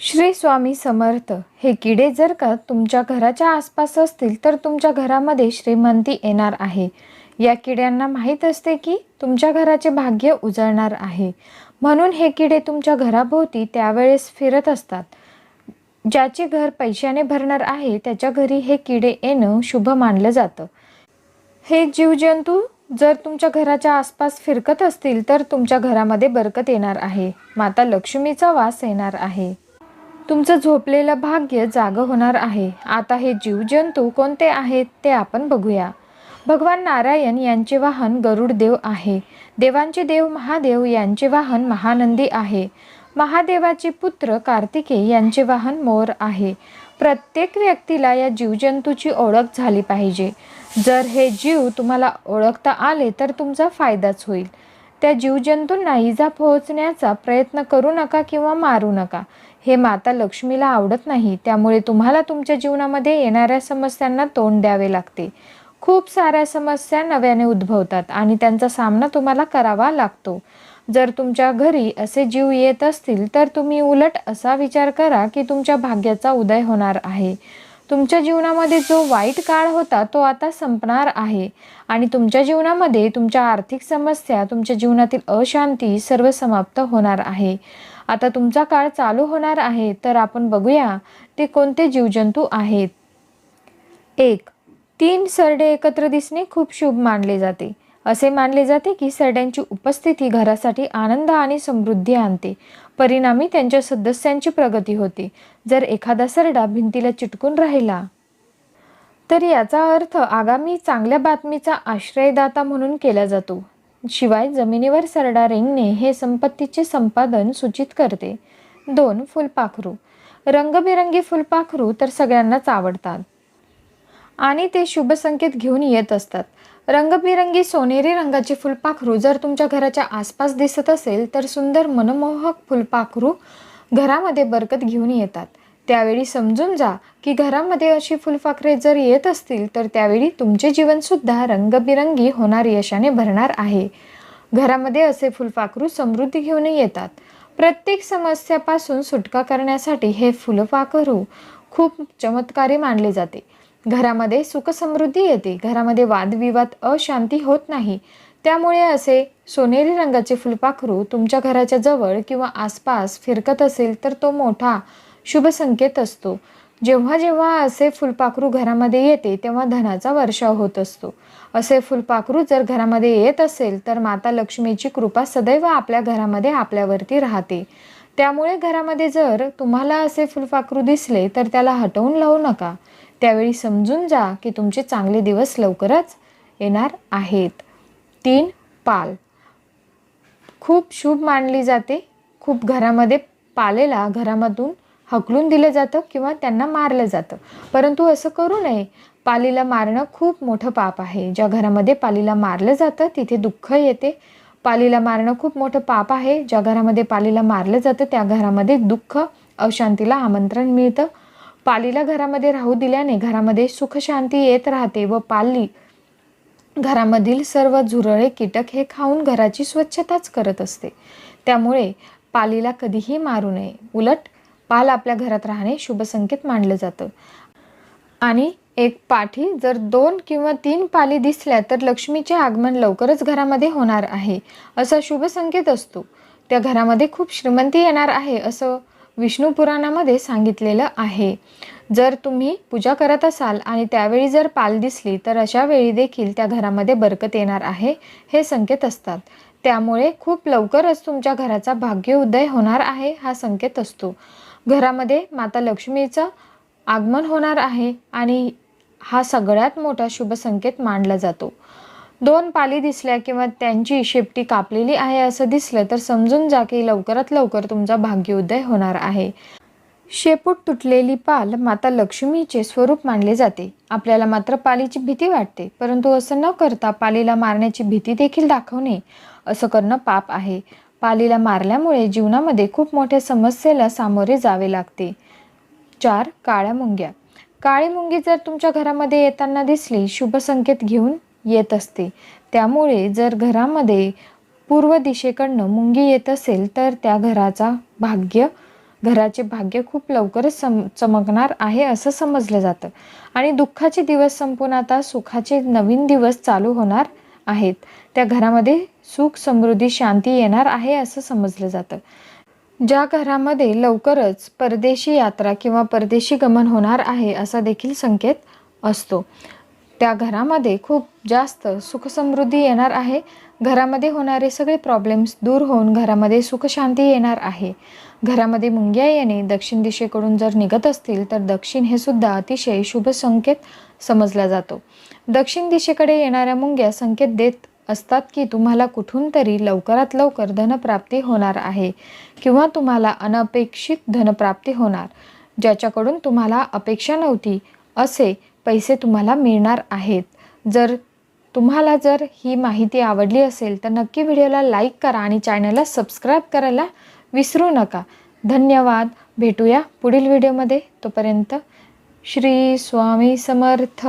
श्री स्वामी समर्थ हे किडे जर का तुमच्या घराच्या आसपास असतील तर तुमच्या घरामध्ये श्रीमंती येणार आहे. या किड्यांना माहीत असते की तुमच्या घराचे भाग्य उजळणार आहे. म्हणून हे किडे तुमच्या घराभोवती त्यावेळेस फिरत असतात. ज्याचे घर पैशाने भरणार आहे त्याच्या घरी हे किडे येणं शुभ मानलं जातं. हे जीवजंतू जर तुमच्या घराच्या आसपास फिरकत असतील तर तुमच्या घरामध्ये बरकत येणार आहे. माता लक्ष्मीचा वास येणार आहे. तुमचं झोपलेलं भाग्य जागं होणार आहे. आता हे जीवजंतू कोणते आहेत ते आपण बघूया. भगवान नारायण यांचे वाहन गरुड देव आहे. देवांचे देव महादेव यांचे वाहन महानंदी आहे. महादेवाचे पुत्र कार्तिकेय यांचे वाहन मोर आहे. प्रत्येक व्यक्तीला या जीवजंतूची ओळख झाली पाहिजे. जर हे जीव तुम्हाला ओळखता आले तर तुमचा फायदाच होईल. त्या जीवजंतूंना इजा पोहोचण्याचा प्रयत्न करू नका किंवा मारू नका. हे माता लक्ष्मीला आवडत नाही. त्यामुळे तुम्हाला तुमच्या जीवनामध्ये येणाऱ्या समस्यांना तोंड द्यावे लागते. खूप साऱ्या समस्या नव्याने उद्भवतात आणि त्यांचा सामना तुम्हाला करावा लागतो. जर तुमच्या घरी असे जीव येत असतील तर तुम्ही उलट असा विचार करा की तुमच्या भाग्याचा उदय होणार आहे. तुमच्या जीवनामध्ये जो वाईट काळ होता तो आता संपणार आहे. आणि तुमच्या जीवनामध्ये तुमच्या आर्थिक समस्या तुमच्या जीवनातील अशांती सर्व समाप्त होणार आहे. आता तुमचा काळ चालू होणार आहे तर आपण बघूया ते कोणते जीवजंतू आहेत? एक तीन सरडे एकत्र दिसणे खूप शुभ मानले जाते. असे मानले जाते की सरड्यांची उपस्थिती घरासाठी आनंद आणि समृद्धी आणते. परिणामी त्यांच्या सदस्यांची प्रगती होते. जर एखादा सरडा भिंतीला चिटकून राहिला तर याचा अर्थ आगामी चांगल्या बातमीचा आश्रयदाता म्हणून केला जातो. शिवाय जमिनीवर सरडा रेंगणे हे संपत्तीचे संपादन सूचित करते. दोन फुलपाखरू. रंगबिरंगी फुलपाखरू तर सगळ्यांनाच आवडतात. आणि ते शुभ संकेत घेऊन येत असतात. रंगबिरंगी सोनेरी रंगाचे फुलपाखरू जर तुमच्या घराच्या आसपास दिसत असेल तर सुंदर मनमोहक फुलपाखरू घरामध्ये बरकत घेऊन येतात. त्यावेळी समजून जा की घरामध्ये अशी फुलपाखरे जर येत असतील तर त्यावेळी तुमचे जीवनसुद्धा रंगबिरंगी होणार यशाने भरणार आहे. घरामध्ये असे फुलपाखरू समृद्धी घेऊन येतात. प्रत्येक समस्यापासून सुटका करण्यासाठी हे फुलपाखरू खूप चमत्कारी मानले जाते. घरामध्ये सुखसमृद्धी येते. घरामध्ये वादविवाद अशांती होत नाही. त्यामुळे असे सोनेरी रंगाचे फुलपाखरू तुमच्या घराच्या जवळ किंवा आसपास फिरकत असेल तर तो मोठा शुभ संकेत असतो. जेव्हा जेव्हा असे फुलपाखरू घरामध्ये येते तेव्हा धनाचा वर्षाव होत असतो. असे फुलपाखरू जर घरामध्ये येत असेल तर माता लक्ष्मीची कृपा सदैव आपल्या घरामध्ये आपल्यावरती राहते. त्यामुळे घरामध्ये जर तुम्हाला असे फुलपाखरू दिसले तर त्याला हटवून लावू नका. त्यावेळी समजून जा की तुमचे चांगले दिवस लवकरच येणार आहेत. तीन पाल. खूप शुभ मानली जाते. खूप घरामध्ये पालेला घरामधून हकलून दिलं जातं किंवा त्यांना मारलं जातं. परंतु असं करू नये. पालीला मारणं खूप मोठं पाप आहे. ज्या घरामध्ये पालीला मारलं जातं तिथे दुःख येते. पालीला मारणं खूप मोठं पाप आहे. ज्या घरामध्ये पालीला मारलं जातं त्या घरामध्ये दुःख अशांतीला आमंत्रण मिळतं. पालीला घरामध्ये राहू दिल्याने घरामध्ये सुखशांती येत राहते व पाली घरामधील सर्व झुरळे कीटक हे खाऊन घराची स्वच्छताच करत असते. त्यामुळे पालीला कधीही मारू नये. उलट पाल आपल्या घरात राहणे शुभ संकेत मानलं जातं. आणि एक पाठी जर दोन किंवा तीन पाली दिसल्या तर लक्ष्मीचे आगमन लवकरच घरामध्ये होणार आहे असा शुभ संकेत असतो. त्या घरामध्ये खूप श्रीमंती येणार आहे असं विष्णू पुराणामध्ये सांगितलेलं आहे. जर तुम्ही पूजा करत असाल आणि त्यावेळी जर पाल दिसली तर अशा वेळी देखील त्या घरामध्ये बरकत येणार आहे हे संकेत असतात. त्यामुळे खूप लवकरच तुमच्या घराचा भाग्य उदय होणार आहे हा संकेत असतो. घरामध्ये माता लक्ष्मीचं आगमन होणार आहे आणि हा सगळ्यात मोठा शुभ संकेत मानला जातो. दोन पाली दिसल्या किंवा त्यांची शेपटी कापलेली आहे असं दिसलं तर समजून जा की लवकरात लवकर तुमचा भाग्योदय होणार आहे. शेपूट तुटलेली पाल माता लक्ष्मीचे स्वरूप मानले जाते. आपल्याला मात्र पालीची भीती वाटते परंतु असं न करता पालीला मारण्याची भीती देखील दाखवणे असं करणं पाप आहे. पालीला मारल्यामुळे जीवनामध्ये खूप मोठ्या समस्येला सामोरे जावे लागते. चार काळ्या मुंग्या. काळी मुंगी जर तुमच्या घरामध्ये येताना दिसली शुभ संकेत घेऊन येत असते. त्यामुळे जर घरामध्ये पूर्व दिशेकडनं मुंगी येत असेल तर त्या घराचा भाग्य घराचे भाग्य खूप लवकरच सम चमकणार आहे असं समजलं जातं. आणि दुःखाचे दिवस संपून आता सुखाचे नवीन दिवस चालू होणार आहेत. त्या घरामध्ये सुख समृद्धी शांती येणार आहे असं समजलं जातं. ज्या घरामध्ये लवकरच परदेशी यात्रा किंवा परदेशी गमन होणार आहे असा देखील संकेत असतो. त्या घरामध्ये खूप जास्त सुखसमृद्धी येणार आहे. घरामध्ये होणारे सगळे प्रॉब्लेम्स दूर होऊन घरामध्ये सुखशांती येणार आहे. घरामध्ये मुंग्या येणे दक्षिण दिशेकडून जर निघत असतील तर दक्षिण हे सुद्धा अतिशय शुभ संकेत समजला जातो. दक्षिण दिशेकडे येणाऱ्या मुंग्या संकेत देत असतात की तुम्हाला कुठून तरी लवकरात लवकर धनप्राप्ती होणार आहे किंवा तुम्हाला अनपेक्षित धनप्राप्ती होणार. ज्याच्याकडून तुम्हाला अपेक्षा नव्हती असे पैसे तुम्हाला मिळणार आहेत. जर तुम्हाला जर ही माहिती आवडली असेल तर नक्की व्हिडिओला लाईक करा आणि चॅनलला सबस्क्राईब करायला विसरू नका. धन्यवाद. भेटूया पुढील व्हिडिओमध्ये. तोपर्यंत श्री स्वामी समर्थ.